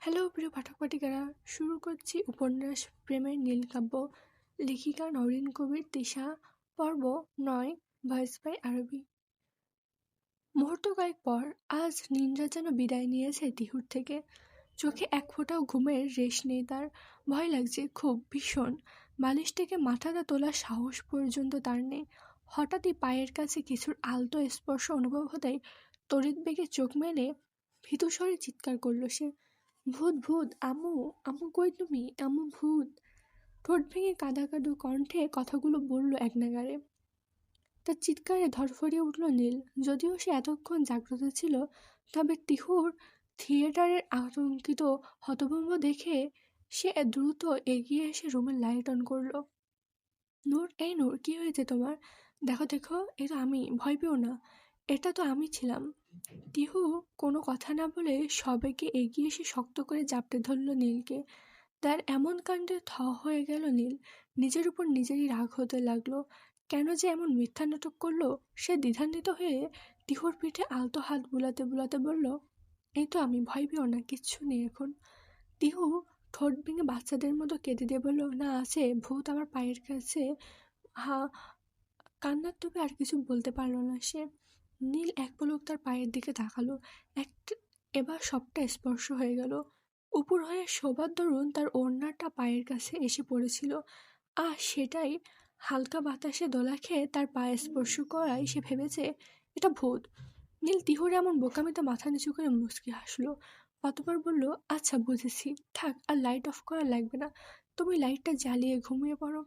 Hello প্রিয় পাঠক পাঠিকারা শুরু করছি উপন্যাস প্রেমের নীলকাব্য লেখিকা নরিন কবির তিশা, পর্ব নয়, ভয়েস বাই আরবি। মুহূর্ত কয়েক পর আজ নিন্দ্রা যেন বিদায় নিয়েছে তিহুর থেকে। চোখে এক ফোঁটাও ঘুমের রেশ নেই তার, ভয় লাগছে খুব ভীষণ। বালিশ থেকে মাথাটা তোলার সাহস পর্যন্ত তার নেই। হঠাৎই পায়ের কাছে কিছুর আলতো স্পর্শ অনুভব হতেই তড়িৎ বেগে চোখ মেলে ভীতুস্বরে চিৎকার করল সে। ভূত ভূত, আম্মু আম্মু কই তুমি? আম্মু ভূত। ঠোঁট ভেঙে কাদা কাদু কণ্ঠে কথাগুলো বলল এক নাগারে। তার চিৎকারে ধরফরিয়ে উঠল নীল। যদিও সে এতক্ষণ জাগ্রত ছিল, তবে তিহুর থিয়েটারের আতঙ্কিত হতভম্ব দেখে সে দ্রুত এগিয়ে এসে রুমের লাইট অন করল। নূর, এই নূর, কি হয়েছে তোমার? দেখো দেখো, এ তো আমি, ভয় পেও না। এটা তো আমি ছিলাম। টিহু কোনো কথা না বলে সবাইকে এগিয়ে এসে শক্ত করে জাপটে ধরল নীলকে। তার এমন কাণ্ডে থ হয়ে গেল নীল। নিজের উপর নিজেরই রাগ হতে লাগল। কেন যে এমন মিথ্যা নাটক করল, সে দ্বিধান্বিত হয়ে টিহুর পিঠে আলতো হাত বুলাতে বুলাতে বলল, এই তো আমি ভয় পেও না, কিচ্ছু নেই এখন। টিহু ঠোঁট ভেঙে বাচ্চাদের মতো কেঁদে দিয়ে বলল, না, আছে, ভূত আমার পায়ের কাছে। হা, কান্নার তবে আর কিছু বলতে পারল না সে। নীল এক পলক তার পায়ের দিকে তাকালো। এক এবার সবটা স্পর্শ হয়ে গেল। উপর হয়ে শোবার দরুন তার ওড়নাটা পায়ের কাছে এসে পড়েছিল। আর সেটাই। হালকা বাতাসে দোলা খেয়ে তার পায়ে স্পর্শ করায় সে ভেবেছে, এটা ভূত। নীল তিহরে এমন বোকামিতে মাথা নিচু করে মুচকি হাসলো। অতবার বলল আচ্ছা বুঝেছি। থাক, আর লাইট অফ করা লাগবে না। তুমি লাইটটা জ্বালিয়ে ঘুমিয়ে পড়ো।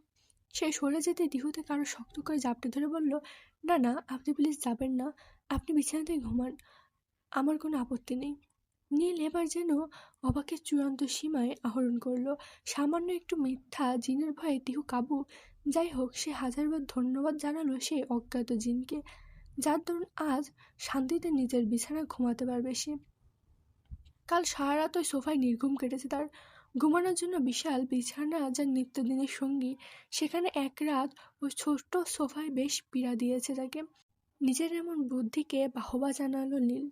সে সরে যেতে দিহুতে কারও শক্ত করে জাপটে ধরে বলল না না, আপনি প্লিজ যাবেন না। আপনি বিছানাতেই ঘুমান। আমার কোনো আপত্তি নেই। নীল এবার যেন অবাকের চূড়ান্ত সীমায় আহরণ করল। সামান্য একটু মিথ্যা জিনের ভয়ে টিহু কাবু। যাই হোক, সে হাজারবার ধন্যবাদ জানালো সে অজ্ঞাত জিনকে। যার দরুন আজ শান্তিতে নিজের বিছানায় ঘুমাতে পারবে সে। কাল সারা রাত ওই সোফায় নির্ঘুম কেটেছে তার। ঘুমানোর জন্য বিশাল বিছানা যার নিত্যদিনের সঙ্গী। সেখানে এক রাত ওই ছোট্ট সোফায় বেশ পীড়া দিয়েছে তাকে। নিজের এমন বুদ্ধিকে বাহবা জানালো নীল।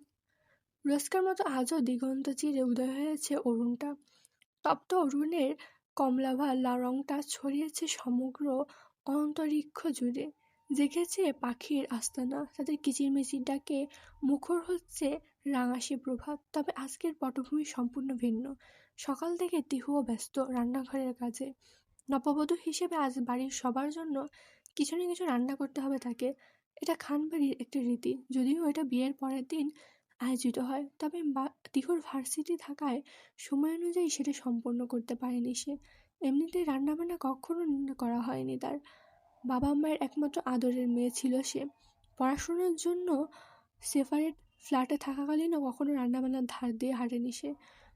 রোজকার মতো আজও দিগন্ত চিরে উদয় হয়েছে অরুণটা। তপ্ত অরুণের কমলাভা রংটা ছড়িয়েছে সমগ্র অন্তরিক্ষ জুড়ে। জেগেছে পাখির আস্তানা, তাদের কিচিরমিচির ডাকে মুখর হচ্ছে রাঙাশি প্রভাত তবে আজকের পটভূমি সম্পূর্ণ ভিন্ন। সকাল থেকে টিহুও ব্যস্ত রান্নাঘরের কাজে। নববধূ হিসেবে আজ বাড়ির সবার জন্য কিছু না কিছু রান্না করতে হবে তাকে। এটা খানবাড়ির একটি রীতি। যদিও এটা বিয়ের পরের দিন আয়োজিত হয়, তবে তিহুর ভার্সিটি থাকায় সময় অনুযায়ী সেটা সম্পন্ন করতে পারেনি সে। এমনিতেই রান্নাবান্না কখনো করা হয়নি তার। বাবা মায়ের একমাত্র আদরের মেয়ে ছিল সে। পড়াশোনার জন্য সেপারেট ফ্ল্যাটে থাকাকালীনও কখনো রান্নাবান্নার ধার দিয়ে হাঁটেনি সে।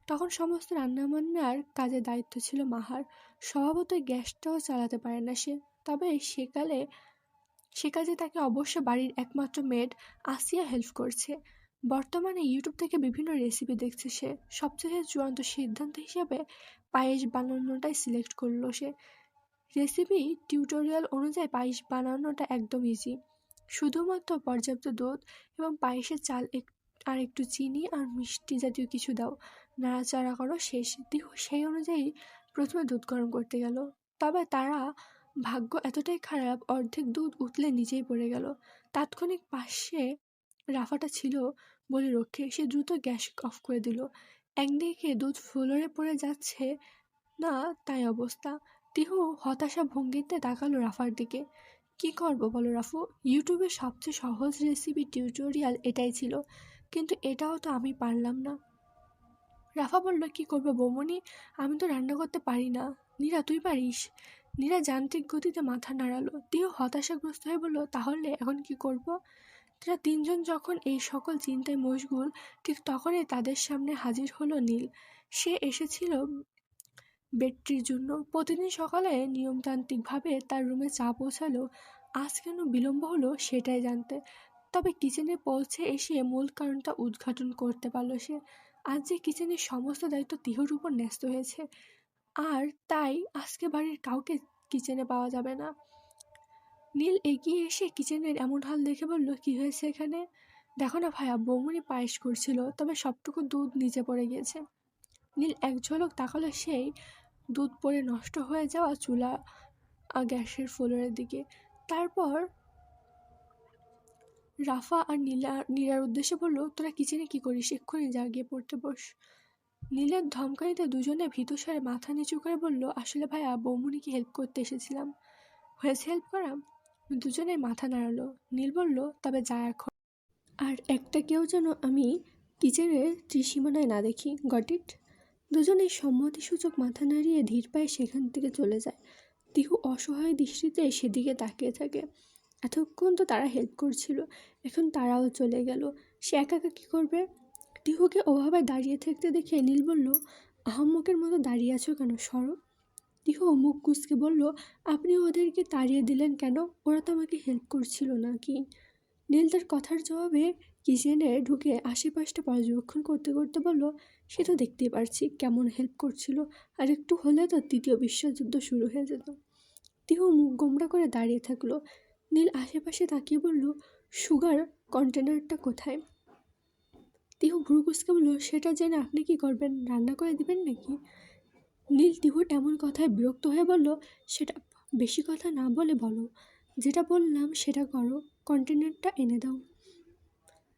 তখন সমস্ত রান্নাবান্নার কাজের দায়িত্ব ছিল মাহার। স্বভাবতই গ্যাসটাও চালাতে পারে না সে। তবে সেকালে সে কাজে তাকে অবশ্য বাড়ির একমাত্র মেড আসিয়া হেল্প করছে। বর্তমানে ইউটিউব থেকে বিভিন্ন রেসিপি দেখছে সে। সবচেয়ে চূড়ান্ত সিদ্ধান্ত হিসেবে পায়েস বানানোটাই সিলেক্ট করল সে। রেসিপি টিউটোরিয়াল অনুযায়ী পায়েস বানানোটা একদম ইজি শুধুমাত্র পর্যাপ্ত দুধ এবং পায়েসের চাল এক, আর একটু চিনি আর মিষ্টি জাতীয় কিছু দাও। নাড়াচাড়া করো শেষ সেই অনুযায়ী প্রথমে দুধ গরম করতে গেল। তবে তারা ভাগ্য এতটাই খারাপ, অর্ধেক দুধ উতলে নিজেই পড়ে গেল। তাৎক্ষণিক পাশে রাফাটা ছিল বলে রক্ষে সে দ্রুত গ্যাস অফ করে দিল। একদিকে দুধ ফ্লোরে পড়ে যাচ্ছে না তাই অবস্থা। তিহু হতাশা ভঙ্গিতে তাকালো রাফার দিকে। কি করব বলো রাফু? ইউটিউবের সবচেয়ে সহজ রেসিপি টিউটোরিয়াল এটাই ছিল। কিন্তু এটাও তো আমি পারলাম না। রাফা বলল, কি করব বৌমনি? আমি তো রান্না করতে পারি না। নীরা, তুই পারিস? নীরা যান্ত্রিক গতিতে মাথা নাড়ালো। তিও হতাশাগ্রস্ত হয়ে বলল, তাহলে এখন কি করব? তারা তিনজন যখন এই সকল চিন্তায় মশগুল, ঠিক তখনই তাদের সামনে হাজির হলো নীল। সে এসেছিল বেডটির জন্য। প্রতিদিন সকালে নিয়মতান্ত্রিকভাবে তার রুমে চা পৌঁছালো। আজ কেন বিলম্ব হলো সেটাই জানতে। তবে কিচেনে পৌঁছে এসে মূল কারণটা উদ্ঘাটন করতে পারল সে। আজ যে কিচেনের সমস্ত দায়িত্ব তিহর উপর ন্যস্ত হয়েছে, আর তাই আজকে বাড়ির কাউকে কিচেনে পাওয়া যাবে না। নীল এগিয়ে এসে কিচেনের এমন হাল দেখে বলল, কি হয়েছে এখানে? দেখো না ভাইয়া বৌমনি পায়েস করছিল, তবে সবটুকু দুধ নিচে পড়ে গিয়েছে। নীল এক ঝলক তাকালো সেই দুধ পড়ে নষ্ট হয়ে যাওয়া চুলা গ্যাসের ফ্লোরের দিকে। তারপর রাফা আর নীলা, নীলার উদ্দেশ্যে বলল, তোরা কিচেনে কি করিস? এক্ষুনি যা, গিয়ে পড়তে বস। নীলের ধমকানিতে দুজনে ভীতু স্বরে মাথা নিচু করে বলল, আসলে ভাইয়া বৌমনিকে হেল্প করতে এসেছিলাম? হয়েছে হেল্প করা দুজনে মাথা নাড়ালো। নীল বলল, তবে যা এখন। আর একটা কেউ যেন আমি কিচেনের ত্রিসীমানায় না দেখি গট ইট দুজনেই সম্মতিসূচক মাথা নাড়িয়ে ধীর পায়ে সেখান থেকে চলে যায়। তিহু অসহায় দৃষ্টিতে সেদিকে তাকিয়ে থাকে। এতক্ষণ তো তারা হেল্প করছিল, এখন তারাও চলে গেল। সে একা একা কী করবে? টিহুকে ওভাবে দাঁড়িয়ে থাকতে দেখে নীল বলল, আহাম্মকের মতো দাঁড়িয়ে আছো কেন, সরো? টিহু মুখ কুচকে বলল, আপনি ওদেরকে তাড়িয়ে দিলেন কেন? ওরা তো আমাকে হেল্প করছিল নাকি? নীল তার কথার জবাবে কিচেনে ঢুকে আশেপাশটা পর্যবেক্ষণ করতে করতে বলল, সে তো দেখতেই পারছি কেমন হেল্প করছিল, আর একটু হলে তো তৃতীয় বিশ্বযুদ্ধ শুরু হয়ে যেত। টিহু মুখ গোমড়া করে দাঁড়িয়ে থাকল। নীল আশেপাশে তাকিয়ে বলল, সুগার, কন্টেনারটা কোথায়? তিহু ভ্রু কুচকে বলল, সেটা জেনে আপনি কি করবেন? রান্না করে দিবেন নাকি? নীল তিহুর এমন কথায় বিরক্ত হয়ে বলল, সেটা বেশি কথা না বলে বলো। যেটা বললাম সেটা করো। কন্টেনারটা এনে দাও।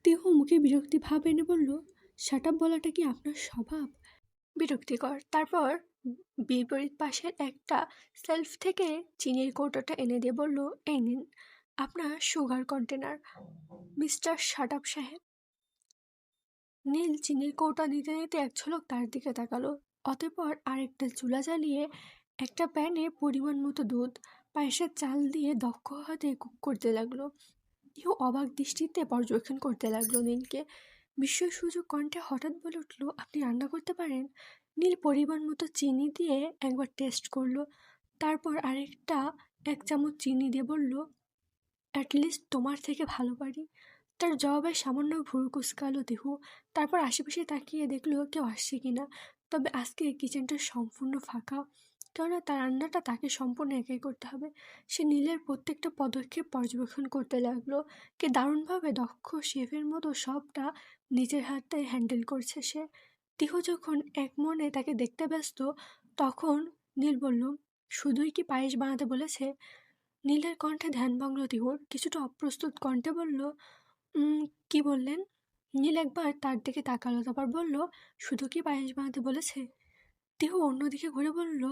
তিহু মুখে বিরক্তি ভাব এনে বলল শাটাপ বলাটা কি আপনার স্বভাব? বিরক্তিকর। তারপর বিপরীত পাশের একটা সেলফ থেকে চিনির কৌটোটা এনে দিয়ে বলল, এই নিন, আপনার সুগার কন্টেনার, মিস্টার শাটাপ সাহেব। নীল চিনির কৌটা নিতে নিতে এক ঝলক তার দিকে তাকালো, অতঃপর আরেকটা চুলা জ্বালিয়ে একটা প্যানে পরিমাণ মতো দুধ পায়েসের চাল দিয়ে দক্ষ হাতে কুক করতে লাগল। কেউ অবাক দৃষ্টিতে পর্যবেক্ষণ করতে লাগল নীলকে। বিস্ময় সুযোগ কণ্ঠে হঠাৎ বলে উঠল, আপনি রান্না করতে পারেন? নীল পরিমাণ মতো চিনি দিয়ে একবার টেস্ট করল। তারপর আরেকটা এক চামচ চিনি দিয়ে বলল অ্যাটলিস্ট তোমার থেকে ভালো পারি। তার জবাবে সামান্য ভুরু কুচকালো দেহু। তারপর আশেপাশে তাকিয়ে দেখল কেউ আসছে কিনা। তবে আজকে কিচেনটা সম্পূর্ণ ফাঁকা। কেননা তার রান্নাটা তাকে সম্পূর্ণ একাই করতে হবে। সে নীলের প্রত্যেকটা পদক্ষেপ পর্যবেক্ষণ করতে লাগল। কে দারুণভাবে দক্ষ শেফের মতো সবটা নিজের হাতে হ্যান্ডেল করছে সে। তিহু যখন এক মনে তাকে দেখতে ব্যস্ত তখন নীল বলল শুধুই কি পায়েস বানাতে বলেছে? নীলের কণ্ঠে ধ্যান ভাঙল তিহুর। কিছুটা অপ্রস্তুত কণ্ঠে বলল "উম, কি বললেন? নীল একবার তার দিকে তাকালো তারপর বলল শুধু কি পায়েস বানাতে বলেছে? তিহু অন্যদিকে ঘুরে বলল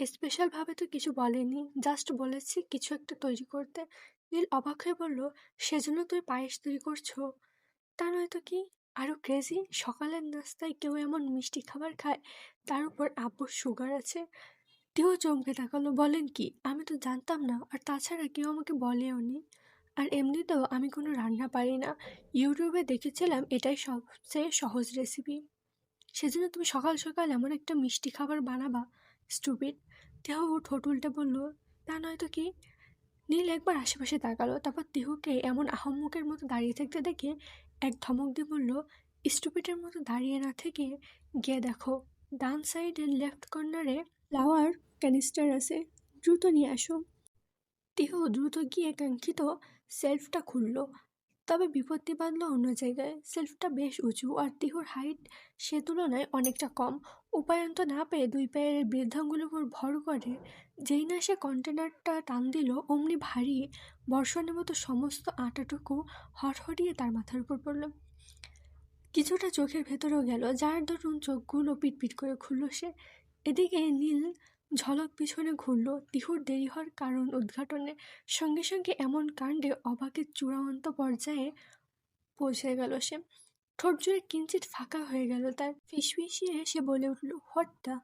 স্পেশালভাবে তো কিছু বলেনি। জাস্ট বলেছি কিছু একটা তৈরি করতে। নীল অবাক হয়ে বলল, সেজন্য তুই পায়েস তৈরি করছ? তা নয়তো কি? আরও ক্রেজি সকালের নাস্তায় কেউ এমন মিষ্টি খাবার খায়, তার উপর আব্বুর সুগার আছে। তিহু চমকে তাকালো, বলেন কি? আমি তো জানতাম না, আর তাছাড়া কেউ আমাকে বলেও নি। আর এমনিতেও আমি কোনো রান্না পারি না। ইউটিউবে দেখেছিলাম, এটাই সবচেয়ে সহজ রেসিপি সেজন্য তুমি সকাল সকাল এমন একটা মিষ্টি খাবার বানাবা। স্টুপিড তেহু ঠোঁট উল্টে বলল, তা নয়তো কি? নীল একবার আশেপাশে তাকালো, তারপর তিহুকে এমন আহম্মকের মতো দাঁড়িয়ে থাকতে দেখে এক ধমক দিয়ে বলল স্টুপিটের মতো দাঁড়িয়ে না থেকে গিয়ে দেখো, ডান সাইডের লেফট কর্নারে ফ্লাওয়ার ক্যানিস্টার আছে, দ্রুত নিয়ে আসো। তিহু দ্রুত গিয়ে কাঙ্ক্ষিত সেলফটা খুলল তবে বিপত্তি বাঁধল অন্য জায়গায়। সেলফটা বেশ উঁচু আর তিহুর হাইট সে তুলনায় অনেকটা কম। উপায়ন্ত না পেয়ে দুই পায়ের বৃদ্ধাঙ্গুলের উপর ভর করে, যেই না সে কন্টেনারটা টান দিল, অমনি ভারী বর্ষণের মতো সমস্ত আটাটুকু হটহটিয়ে তার মাথার উপর পড়ল। কিছুটা চোখের ভেতরেও গেল, যার দরুন চোখগুলো পিটপিট করে খুলল সে। এদিকে নীল ঝলক পিছনে ঘুরল। তিহুর দেরি হওয়ার কারণ উদ্ঘাটনে সঙ্গে সঙ্গে এমন কাণ্ডে অবাকের চূড়ান্ত পর্যায়ে পৌঁছে গেল সে। ঠোঁট জুড়ে কিঞ্চিত ফাঁকা হয়ে গেল, তার ফিসফিসিয়ে সে বলে উঠল হট্টা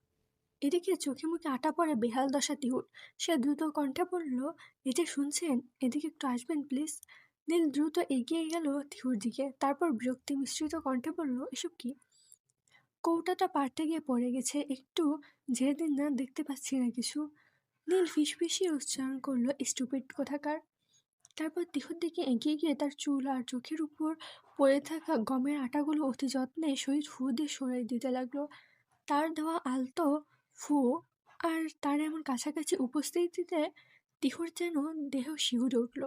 এদিকে চোখে মুখে আটা পড়ে বেহাল দশা তিহুর। সে দ্রুত কণ্ঠে বলল এটা শুনছেন, এদিকে একটু আসবেন, প্লিজ? নীল দ্রুত এগিয়ে গেল তিহুর দিকে, তারপর বিরক্তি মিশ্রিত কণ্ঠে বলল, এসব কি? কৌটাটা পাল্টে গিয়ে পড়ে গেছে। একটু ঝেড়ে না দেখতে পাচ্ছি না কিছু। নীল ফিসফিসিয়ে উচ্চারণ করল, স্টুপিড কোথাকার? তারপর তিহুর দিকে এগিয়ে গিয়ে তার চুল আর চোখের উপর পড়ে থাকা গমের আটাগুলো অতি যত্নে শরীর ফু দিয়ে সরিয়ে দিতে লাগল। তার দেওয়া আলতো ফু আর তার এমন কাছাকাছি উপস্থিতিতে তিহুর যেন দেহ শিহুরে উঠল।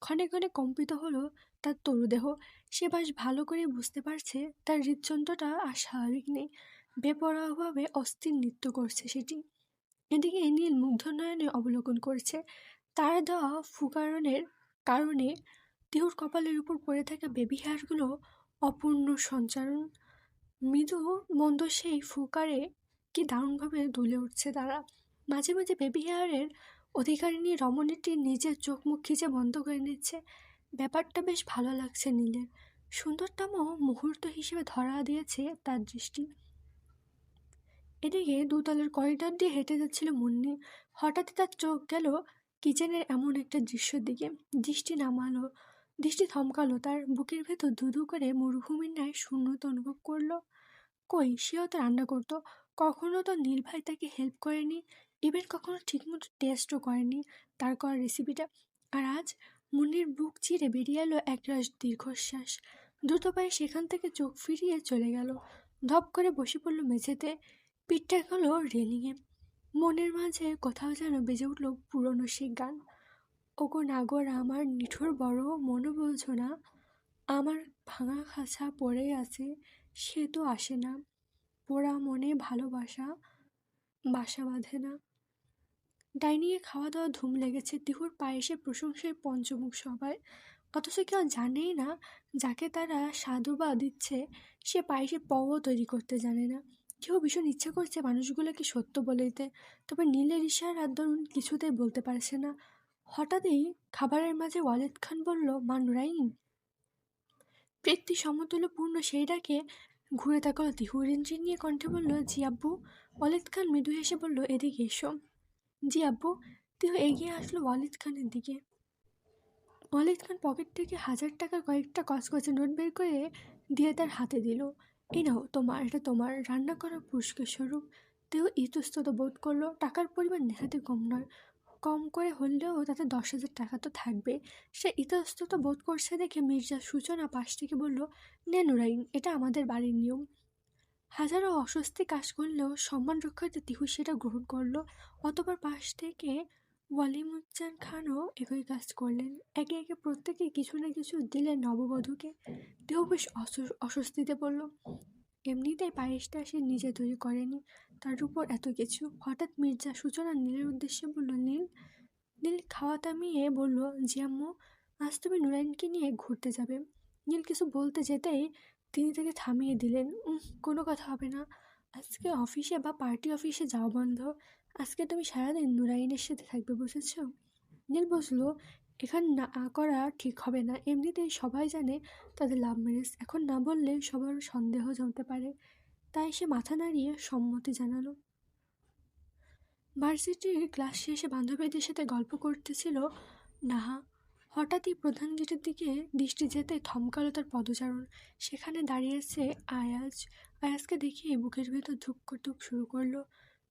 ক্ষণে ক্ষণে কম্পিত হলো তার তরুদেহ। সে বেশ ভালো করে বুঝতে পারছে, তার হৃদযন্ত্রটা আর স্বাভাবিক নেই। বেপরোয়াভাবে অস্থির নৃত্য করছে সেটি। এদিকে নীল মুগ্ধ নয়নে অবলোকন করছে, তার দেওয়া ফুকারণের কারণে দেহুর কপালের উপর পড়ে থাকা বেবি হেয়ারগুলো অপূর্ণ সঞ্চারণ। মৃদু মন্দ সেই ফুকারে কি দারুণভাবে দুলে উঠছে তারা। মাঝে মাঝে বেবি হেয়ারের অধিকারিণী রমণীটি নিজের চোখ মুখ খিচে বন্ধ করে নিচ্ছে। ব্যাপারটা বেশ ভালো লাগছে নীলের। সুন্দরতম মুহূর্ত হিসেবে ধরা দিয়েছে তার দৃষ্টি। এদিকে দুতলের করিডর দিয়ে হেঁটে যাচ্ছিল মুন্নি। হঠাৎই তার চোখ গেল কিচেনের এমন একটা দৃশ্যের দিকে। দৃষ্টি নামালো, দৃষ্টি থমকালো, তার বুকের ভেতর ধুধু করে মরুভূমির ন্যায় শূন্যতা অনুভব করল। কই, সেও তো রান্না করতো। কখনো তো নীল ভাই তাকে হেল্প করেনি ইভেন কখনো ঠিকমতো টেস্টও করেনি। তার করা রেসিপিটা আর আজ মুন্নির বুক চিরে বেরিয়ে এলো একরাশ দীর্ঘশ্বাস। দ্রুত পায়ে সেখান থেকে চোখ ফিরিয়ে চলে গেল। ধপ করে বসে পড়ল মেঝেতে। পিঠটা গেল রেলিংয়ে মনের মাঝে কোথাও যেন বেজে উঠল পুরনো সেই গান। ওগো নাগর আমার নিঠুর বড় মনে বলছো না আমার ভাঙা খাঁচা পড়ে আছে, সে তো আসে না। পোড়া মনে ভালোবাসা, বাসা বাঁধে না। ডাইনিয়ে খাওয়া দাওয়া ধুম লেগেছে। তিহুর পায়েসে প্রশংসায় পঞ্চমুখ সবাই অথচ কেউ জানেই না যাকে তারা সাধুবা দিচ্ছে, সে পায়েসে পও তৈরি করতে জানে না। কেউ ভীষণ ইচ্ছা করছে মানুষগুলোকে সত্য বলে দিতে, তবে নীলের ইশারার দরুন কিছুতেই বলতে পারছে না। হঠাৎই খাবারের মাঝে ওয়ালেদ খান বলল, মা নুরাইন? পৃথ্বী সমতুল্যপূর্ণ সেই ডাকে ঘুরে তাকালো। তিহু রেঞ্জি নিয়ে কণ্ঠে বলল, জি আব্বু। ওয়ালিদ খান মৃদু হেসে বলল, এদিকে এসো। জি আব্বু তিহু এগিয়ে আসলো ওয়ালিদ খানের দিকে। ওয়ালিদ খান পকেট থেকে হাজার টাকার কয়েকটা কচকচে নোট বের করে দিয়ে তার হাতে দিল। এই নাও, তোমার, এটা তোমার, রান্না করা পুরস্কার স্বরূপ। তেও ইতস্তত বোধ করল, টাকার পরিমাণ নেহাতে কম নয়। কম করে হলেও তাতে দশ হাজার টাকা তো থাকবে। সে ইতস্তত বোধ করছে দেখে মির্জা সূচনা পাশ থেকে বলল, নে নুরাইন, এটা আমাদের বাড়ির নিয়ম। হাজারো অস্বস্তি কাজ করলেও সম্মান রক্ষার্থে তিহু সেটা গ্রহণ করল। অতবার পাশ থেকে ওয়ালিমুজ্জান খানও একই কাজ করলেন। একে একে প্রত্যেকে কিছু না কিছু দিলেন নববধূকে। দেহ বেশ অস্বস্তিতে পড়ল। এমনিতেই পায়েসটা সে নিজে তৈরি করেনি, তার উপর এত কিছু। হঠাৎ মির্জা সূচনা নীলের উদ্দেশ্যে বলল, নীল নীল, খাওয়া থামিয়ে বলল জিয়াম্মু আজ তুমি নুরাইনকে নিয়ে ঘুরতে যাবে। নীল কিছু বলতে যেতেই তিনি তাকে থামিয়ে দিলেন। কোনো কথা হবে না। আজকে অফিসে বা পার্টি অফিসে যাওয়া বন্ধ। আজকে তুমি সারাদিন নুরাইনের সাথে থাকবে, বুঝেছ? নীল বসল এখানে না করা ঠিক হবে না। এমনিতেই সবাই জানে তাদের লাভ ম্যারেজ এখন না বললে সবার সন্দেহ জমতে পারে। তাই সে মাথা নাড়িয়ে সম্মতি জানালো। ভার্সিটির ক্লাস শেষে বান্ধবীদের সাথে গল্প করতেছিল নাহা। হঠাৎই প্রধান গেটের দিকে দৃষ্টি যেতে থমকালো তার পদচারণ। সেখানে দাঁড়িয়েছে আয়াজ, আয়াজকে দেখিয়ে বুকের ভেতর ধুপ ধুপ শুরু করল।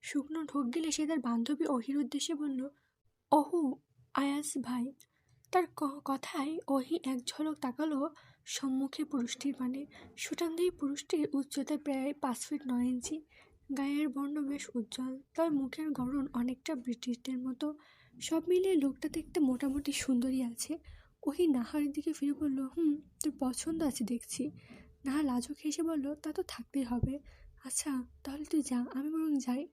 শুকনো ঢোক গেলে সে তার বান্ধবী অহির উদ্দেশ্যে বলল, অহু, আয়াজ ভাই। তার কথায় অহি এক ঝলক তাকালো সম্মুখে পুরুষটির মানে সুটানদেহী পুরুষটির উচ্চতায় প্রায় পাঁচ ফিট নয় ইঞ্চি। গায়ের বর্ণ বেশ উজ্জ্বল তার মুখের গড়ন অনেকটা ব্রিটিশদের মতো। সব মিলিয়ে লোকটা দেখতে মোটামুটি সুন্দরী আছে। ওহি নাহারের দিকে ফিরে বলল, হুম, তোর পছন্দ আছে দেখছি। নাহা লাজুক হেসে বলল, তা তো থাকতেই হবে। আচ্ছা তাহলে তুই যা, আমি বরং যাই।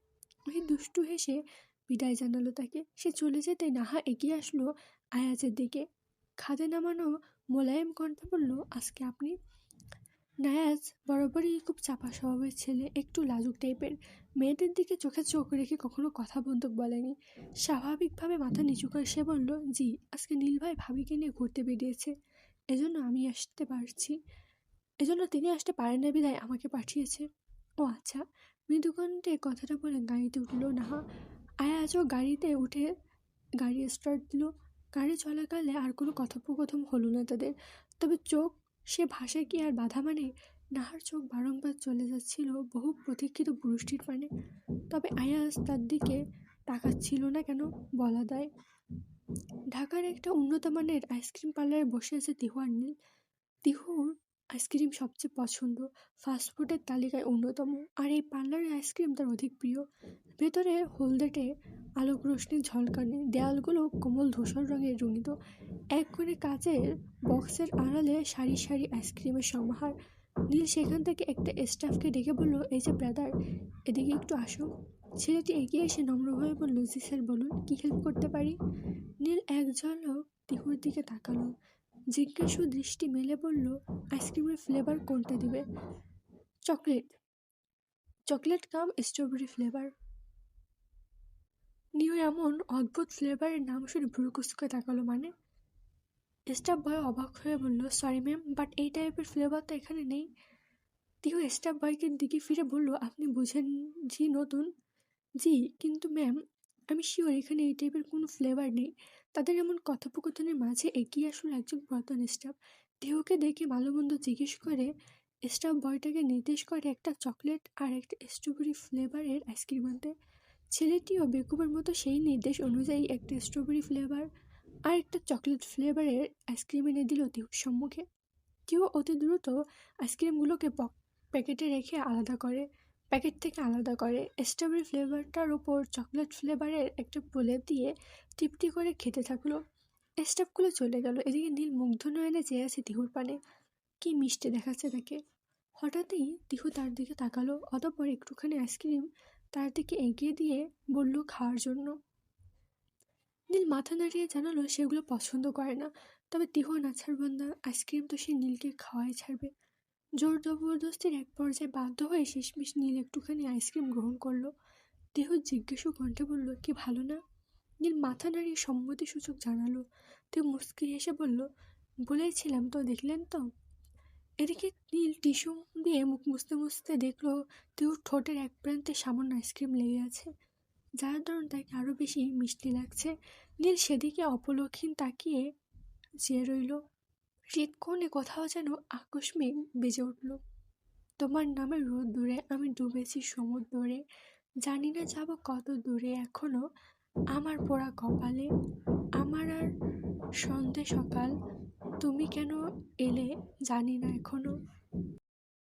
ওহি দুষ্টু হেসে বিদায় জানালো তাকে। সে চলে যেতে নাহা এগিয়ে আসলো আয়াজের দিকে। খাদে নামানো মোলায়েম কণ্ঠে বলল, আজকে আপনি নায়াজ বরাবরই খুব চাপা স্বভাবের ছেলে, একটু লাজুক টাইপের। মেয়েদের দিকে চোখে চোখ রেখে কখনো কথা বলতে বলেনি। স্বাভাবিকভাবে মাথা নিচু করে সে বলল, জি, আজকে নীল ভাই ভাবিকে নিয়ে ঘুরতে বেরিয়েছে। এজন্য আমি আসতে পারছি। এজন্য তিনি আসতে পারেন না বিদায়, আমাকে পাঠিয়েছে। ও আচ্ছা। মৃদুকণ্ঠে কথাটা বলে গাড়িতে উঠল নাহা। আয়াজও গাড়িতে উঠে গাড়ি স্টার্ট দিল। গাড়ি চলাকালে আর কোনো কথোপকথন হলো না তাদের। তবে চোখ সে ভাষায় কি আর বাধা মানে? নাহার চোখ বারংবার চলে যাচ্ছিল বহু প্রতীক্ষিত পুরুষটির মানে তবে আয়াস তার দিকে তাকাচ্ছিল না কেন বলা দেয়? ঢাকার একটা উন্নত মানের আইসক্রিম পার্লারে বসে আছে তিহুয়ার নীল। তিহুর আইসক্রিম সবচেয়ে পছন্দ। ফাস্টফুডের তালিকায় অন্যতম। আর এই পার্লারের আইসক্রিম তার অধিক প্রিয়। ভেতরে হলদেটে আলোক রশ্মির ঝলকানি, দেয়ালগুলো কোমল ধূসর রঙের রঙিত। এক করে কাচের বক্সের আড়ালে সারি সারি আইসক্রিমের সমাহার। নীল সেখান থেকে একটা স্টাফকে ডেকে বলল, এই যে ব্রাদার, এদিকে একটু আসো। ছেলেটি এগিয়ে এসে নম্রভাবে বলল, জি স্যার, বলুন, কী হেল্প করতে পারি? নীল এক ঝলক তিহুর দিকে তাকালো। জিজ্ঞাসু দৃষ্টি মেলে বলল, আইসক্রিমের ফ্লেভার কোনটা দিবে? Chocolate. Chocolate cum, strawberry flavour. New এমন অদ্ভুত ফ্লেভারের নাম শুনে ভ্রুকুচকে তাকালো মানে। স্টাফ বয় অবাক হয়ে বলল সরি ম্যাম বাট এই টাইপের ফ্লেভার তো এখানে নেই। তিহু স্টাফ বয়কে দিকে ফিরে বলল, আপনি বুঝেন জি, নতুন? জি, কিন্তু ম্যাম আমি শিওর এখানে এই টাইপের কোনো ফ্লেভার নেই। তাদের এমন কথোপকথনের মাঝে এগিয়ে আসলো একজন পুরাতন স্টাফ। টিহুকে দেখে ভালো মন্দ জিজ্ঞেস করে, স্টাফ বয়টাকে নির্দেশ করে একটা চকলেট আর একটা স্ট্রবেরি ফ্লেভারের আইসক্রিম আনতে? ছেলেটিও বেকুবের মতো সেই নির্দেশ অনুযায়ী একটা স্ট্রবেরি ফ্লেভার আর একটা চকলেট ফ্লেভারের আইসক্রিম এনে দিল টিহুর সম্মুখে। কেউ অতি দ্রুত আইসক্রিমগুলোকে প্যাকেটে রেখে আলাদা করে। প্যাকেট থেকে আলাদা করে। স্ট্রবেরি ফ্লেভারটার ওপর চকলেট ফ্লেভারের একটা প্রলেপ দিয়ে টিপটি করে খেতে থাকল। স্টাফগুলো চলে গেল। এদিকে নীল মুগ্ধ নয়নে চেয়ে আছে তিহুর পানে। কি মিষ্টি দেখাচ্ছে তাকে। হঠাৎই তিহু তার দিকে তাকালো। অতপর একটুখানি আইসক্রিম তার দিকে এগিয়ে দিয়ে বলল, খাওয়ার জন্য। নীল মাথা নাড়িয়ে জানালো, সেগুলো পছন্দ করে না। তবে তিহু নাছারবন্দা আইসক্রিম তো সে নীলকে খাওয়াই ছাড়বে। জোর জবরদস্তির এক পর্যায়ে বাধ্য হয়ে শেষমেশ নীল একটুখানি আইসক্রিম গ্রহণ করল। দেহ জিজ্ঞাসু কণ্ঠে বলল, কি ভালো না? নীল মাথা নাড়িয়ে সম্মতি সম্মতিসূচক জানালো। তুই মুস্কি হেসে বলল বলেছিলাম তো, দেখলেন তো? এদিকে নীল টিস্যু দিয়ে মুখ মুছতে মুছতে দেখল তুই ঠোঁটের এক প্রান্তে সামান্য আইসক্রিম লেগে আছে। যার ধরুন তাকে আরও বেশি মিষ্টি লাগছে। নীল সেদিকে অপলক্ষীন তাকিয়ে চেয়ে রইল। হৃদকোণে কোথাও যেন আকস্মিক বেজে উঠল। তোমার নামে রোদ দূরে আমি ডুবেছি সমুদ্রে জানি না যাব কত দূরে এখনও। আমার পোড়া কপালে। আমার আর সন্ধে সকাল। তুমি কেন এলে জানি না এখনও।